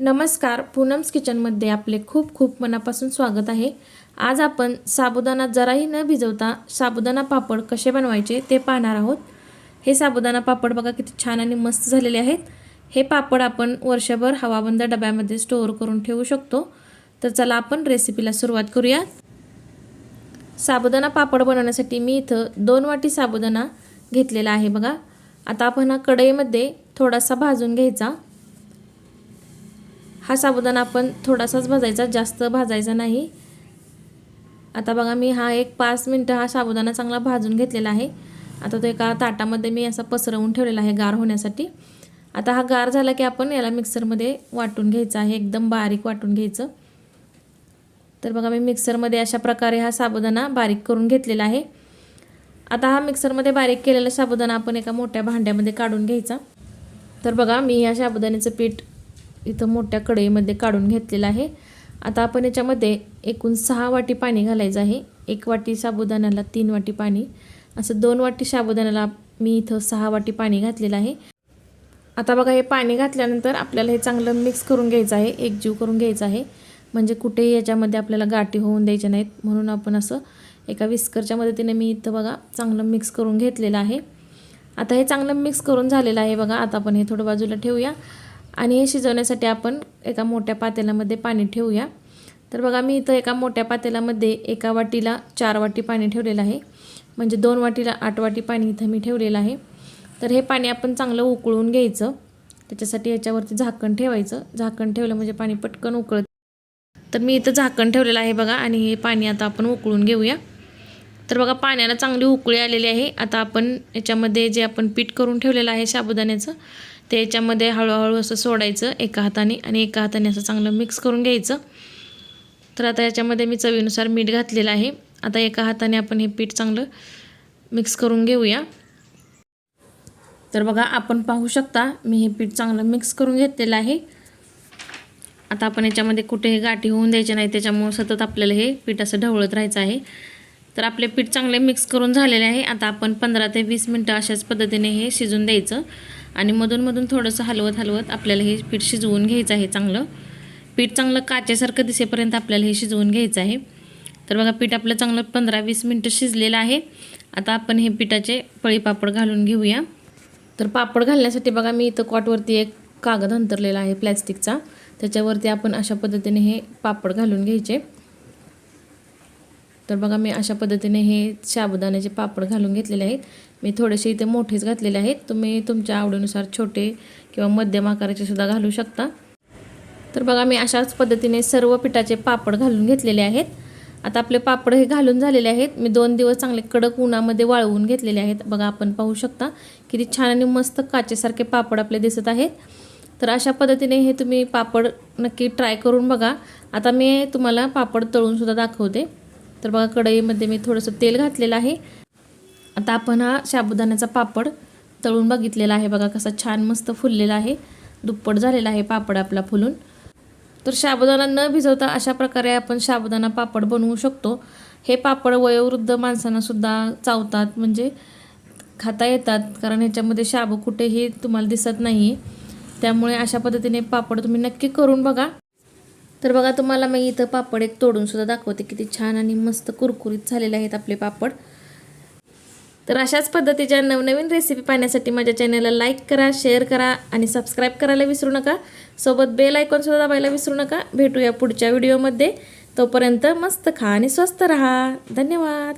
नमस्कार पूनम्स किचनमध्ये आपले खूप खूप मनापासून स्वागत आहे. आज आपण साबुदाणा जराही न भिजवता साबुदाणा पापड कसे बनवायचे ते पाहणार आहोत. हे साबुदाणा पापड बघा किती छान आणि मस्त झालेले आहेत. हे पापड आपण वर्षभर हवाबंद डब्यामध्ये स्टोअर करून ठेवू शकतो. तर चला आपण रेसिपीला सुरुवात करूया. साबुदाणा पापड बनवण्यासाठी मी इथं दोन वाटी साबुदाणा घेतलेला आहे बघा. आता आपण हा कढईमध्ये थोडासा भाजून घ्यायचा. हा साबुदाणा आपण थोडासाच भाजायचा जास्त भाजायचा नाही. आता बघा मी हा एक पाच मिनटं हा साबुदाणा चांगला भाजून घेतलेला आहे. आता तो एका ताटामध्ये मी असा पसरवून ठेवलेला आहे गार होण्यासाठी. आता हा गार झाला की आपण याला मिक्सरमध्ये वाटून घ्यायचा आहे एकदम बारीक वाटून घ्यायचं. तर बघा मी मिक्सरमध्ये अशा प्रकारे हा साबुदाणा बारीक करून घेतलेला आहे. आता हा मिक्सरमध्ये बारीक केलेला साबुदाणा आपण एका मोठ्या भांड्यामध्ये काढून घ्यायचा. तर बघा मी ह्या साबुदाण्याचं पीठ इथं मोठ्या कढईमध्ये काढून घेतलेलं आहे. आता आपण याच्यामध्ये एकूण सहा वाटी पाणी घालायचं आहे. एक वाटी साबुदाण्याला तीन वाटी पाणी. असं दोन वाटी साबुदाण्याला मी इथं सहा वाटी पाणी घातलेलं आहे. आता बघा हे पाणी घातल्यानंतर आपल्याला हे चांगलं मिक्स करून घ्यायचं आहे. एकजीव करून घ्यायचं आहे. म्हणजे कुठेही याच्यामध्ये आपल्याला गाठी होऊन द्यायच्या नाहीत. म्हणून आपण असं एका विस्करच्या मदतीने मी इथं बघा चांगलं मिक्स करून घेतलेलं आहे. आता हे चांगलं मिक्स करून झालेलं आहे बघा. आता आपण हे थोडं बाजूला ठेवूया. आणि हे शिजवण्यासाठी आपण एका मोठ्या पातेल्यामध्ये पाणी ठेवूया. तर बघा मी इथं एका मोठ्या पातेल्यामध्ये एका वाटीला चार वाटी पाणी ठेवलेलं आहे. म्हणजे दोन वाटीला आठ वाटी पाणी इथं मी ठेवलेलं आहे. तर हे पाणी आपण चांगलं उकळून घ्यायचं. त्याच्यासाठी याच्यावरती झाकण ठेवायचं. झाकण ठेवलं म्हणजे पाणी पटकन उकळत तर मी इथं झाकण ठेवलेलं आहे बघा आणि हे पाणी आता आपण उकळून घेऊया. तर बघा पाण्याला चांगली उकळी आलेली आहे. आता आपण याच्यामध्ये जे आपण पीठ करून ठेवलेलं आहे साबुदाण्याचं ते याच्यामध्ये हळूहळू असं सोडायचं एका हाताने आणि एका हाताने असं चांगलं मिक्स करून घ्यायचं. तर आता याच्यामध्ये मी चवीनुसार मीठ घातलेलं आहे. आता एका हाताने आपण हे पीठ चांगलं मिक्स करून घेऊया. तर बघा आपण पाहू शकता मी हे पीठ चांगलं मिक्स करून घेतलेलं आहे. आता आपण याच्यामध्ये कुठेही गाठी होऊन द्यायचे नाही त्याच्यामुळं सतत आपल्याला हे पीठ असं ढवळत राहायचं आहे. तर आपले पीठ चांगले मिक्स करून झालेले आहे. आता आपण पंधरा ते वीस मिनटं अशाच पद्धतीने हे शिजून द्यायचं. आणि मधून मधून थोडंसं हलवत हलवत आपल्याला हे पीठ शिजवून घ्यायचं आहे चांगलं. पीठ चांगलं काचेसारखं दिसेपर्यंत आपल्याला हे शिजवून घ्यायचं आहे. तर बघा पीठ आपलं चांगलं पंधरा वीस मिनटं शिजलेलं आहे. आता आपण हे पिठाचे पळीपापड घालून घेऊया. तर पापड घालण्यासाठी बघा मी इथं कॉटवरती एक कागद अंतरलेला आहे प्लॅस्टिकचा. त्याच्यावरती आपण अशा पद्धतीने हे पापड घालून घ्यायचे. तर बघा मी अशा पद्धतीने हे साबुदाण्याचे पापड घालून घेतलेले आहेत. मी थोडेसे इथे मोठेच घातलेले आहेत. तुम्ही तुमच्या आवडीनुसार छोटे किंवा मध्यम आकाराचे सुद्धा घालू शकता. तर बघा मी अशाच पद्धतीने सर्व पिठाचे पापड घालून घेतलेले आहेत. आता आपले पापड हे घालून झालेले आहेत. मी दोन दिवस चांगले कडक उन्हामध्ये वाळवून घेतलेले आहेत. बघा आपण पाहू शकता किती छान आणि मस्त काचेसारखे पापड आपले दिसत आहेत. तर अशा पद्धतीने हे तुम्ही पापड नक्की ट्राय करून बघा. आता मी तुम्हाला पापड तळूनसुद्धा दाखवते. तर बघा कढईमध्ये मी थोडंसं तेल घातलेलं आहे. आता आपण हा साबुदाण्याचा पापड तळून बघितलेला आहे. बघा कसा छान मस्त फुललेला आहे. दुप्पट झालेला आहे पापड आपला फुलून. तर साबुदाणा न भिजवता अशा प्रकारे आपण साबुदाणा पापड बनवू शकतो. हे पापड वयोवृद्ध माणसांनासुद्धा चावतात म्हणजे खाता येतात कारण ह्याच्यामध्ये शाबू कुठेही तुम्हाला दिसत नाही त्यामुळे अशा पद्धतीने पापड तुम्ही नक्की करून बघा. तर बघा तुम्हाला मी इथं पापड एक तोडूनसुद्धा दाखवते. किती छान आणि मस्त कुरकुरीत झालेले आहेत आपले पापड. तर अशाच पद्धतीच्या नवनवीन रेसिपी पाहण्यासाठी माझ्या चॅनलला लाईक करा शेअर करा आणि सबस्क्राईब करायला विसरू नका. सोबत बेल आयकॉनसुद्धा दाबायला विसरू नका. भेटूया पुढच्या व्हिडिओमध्ये तोपर्यंत मस्त खा आणि स्वस्त रहा. धन्यवाद.